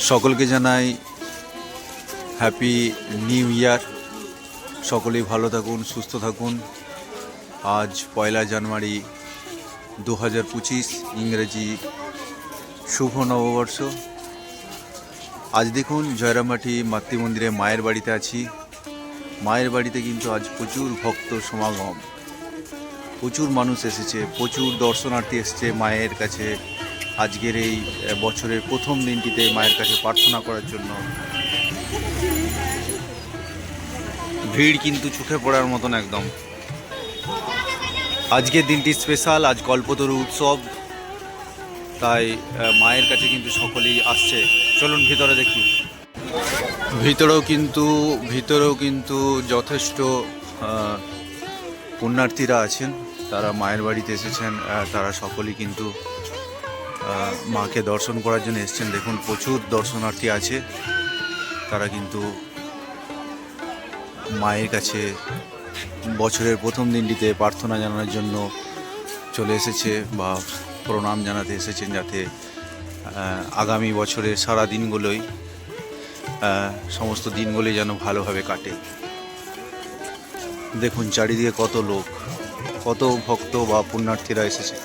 সকলকে জানাই happy new year. সকলেই ভালো থাকুন, সুস্থ থাকুন। আজ পয়লা জানুয়ারি দু হাজার পঁচিশ, ইংরেজি শুভ নববর্ষ। আজ দেখুন জয়রামবাটি মাতৃমন্দিরে মায়ের বাড়িতে আছি। মায়ের বাড়িতে কিন্তু আজ প্রচুর ভক্ত সমাগম। প্রচুর মানুষ এসেছে, প্রচুর দর্শনার্থী এসেছে মায়ের কাছে। আজকের এই বছরের প্রথম দিনটিতে মায়ের কাছে প্রার্থনা করার জন্য। ভিড় কিন্তু চোখে পড়ার মতন একদম। আজকের দিনটি স্পেশাল, আজ কল্পতরু উৎসব। তাই মায়ের কাছে কিন্তু সকলেই আসছে। চলুন ভিতরে দেখি। ভিতরেও কিন্তু ভিতরেও কিন্তু যথেষ্ট পুণ্যার্থীরা আছেন। তারা মায়ের বাড়িতে এসেছেন তারা সকলেই কিন্তু মাকে দর্শন করার জন্য এসেছেন। দেখুন, প্রচুর দর্শনার্থী আছে। তারা কিন্তু মায়ের কাছে বছরের প্রথম দিনটিতে প্রার্থনা জানানোর জন্য চলে এসেছে বা প্রণাম জানাতে এসেছেন যাতে আগামী বছরের সারা দিনগুলোই সমস্ত দিনগুলোই যেন ভালোভাবে কাটে। দেখুন, চারিদিকে কত লোক, কত ভক্ত বা পুণ্যার্থীরা এসেছে।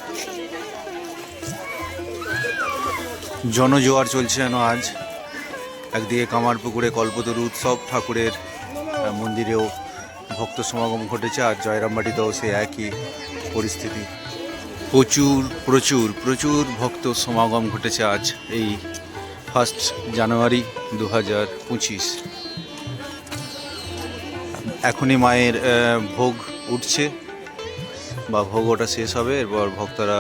জনজোয়ার চলছে যেন আজ। একদিকে কামারপুকুরে কল্পতরু উৎসব, ঠাকুরের মন্দিরেও ভক্ত সমাগম ঘটেছে, আর জয়রামবাটিতেও সে একই পরিস্থিতি। প্রচুর প্রচুর প্রচুর ভক্ত সমাগম ঘটেছে আজ এই ফার্স্ট জানুয়ারি দু হাজার পঁচিশ। এখনই মায়ের ভোগ উঠছে, বা ভোগ ওটা শেষ হবে, এরপর ভক্তরা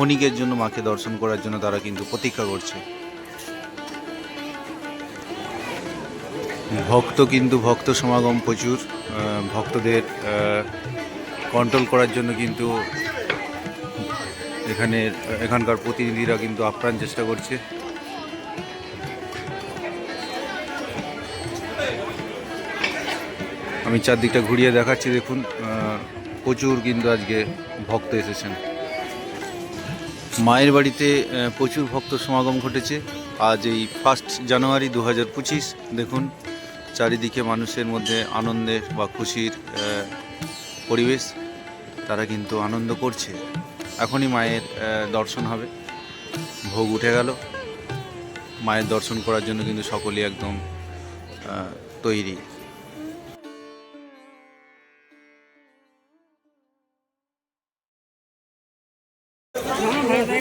ক্ষণিকের জন্য মাকে দর্শন করার জন্য তারা কিন্তু প্রতীক্ষা করছে। ভক্ত কিন্তু ভক্ত সমাগম প্রচুর ভক্তদের কন্ট্রোল করার জন্য কিন্তু এখানে, এখানকার প্রতিনিধিরা কিন্তু আপ্রাণ চেষ্টা করছে। আমি চারদিকটা ঘুরিয়ে দেখাচ্ছি, দেখুন প্রচুর কিন্তু আজকে ভক্ত এসেছেন। মায়ের বাড়িতে প্রচুর ভক্ত সমাগম ঘটেছে। আজ এই ফার্স্ট জানুয়ারি দু হাজার পঁচিশ, দেখুন, চারিদিকে মানুষের মধ্যে আনন্দের বা খুশির পরিবেশ, তারা কিন্তু আনন্দ করছে। এখনই মায়ের দর্শন হবে। ভোগ উঠে গেল। মায়ের দর্শন করার জন্য কিন্তু সকলেই একদম না না ভাই ভাই